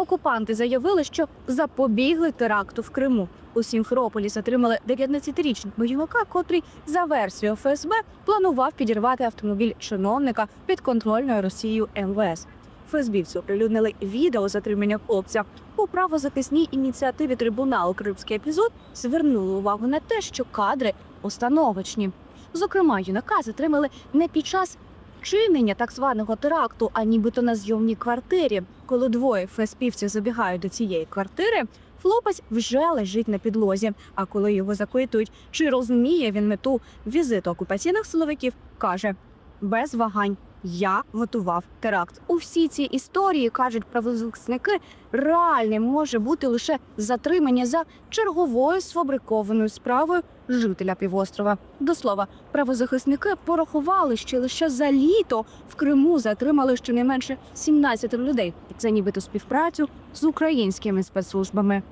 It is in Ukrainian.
Окупанти заявили, що запобігли теракту в Криму. У Сімферополі затримали 19-річного бойовика, котрий за версією ФСБ планував підірвати автомобіль чиновника підконтрольною Росією МВС. ФСБівці оприлюднили відео затримання хлопця. У правозахисній ініціативі трибуналу Кримський епізод звернули увагу на те, що кадри установочні. Зокрема, юнака затримали не під час чинення так званого теракту, а нібито на зйомній квартирі. Коли двоє феспівців забігають до цієї квартири, хлопець вже лежить на підлозі. А коли його запитують, чи розуміє він мету візиту окупаційних силовиків, каже без вагань. Я готував теракт. У всій цій історії кажуть правозахисники, реальним може бути лише затримання за черговою сфабрикованою справою жителя півострова. До слова, правозахисники порахували, що лише за літо в Криму затримали щонайменше 17 людей. Це нібито співпрацю з українськими спецслужбами.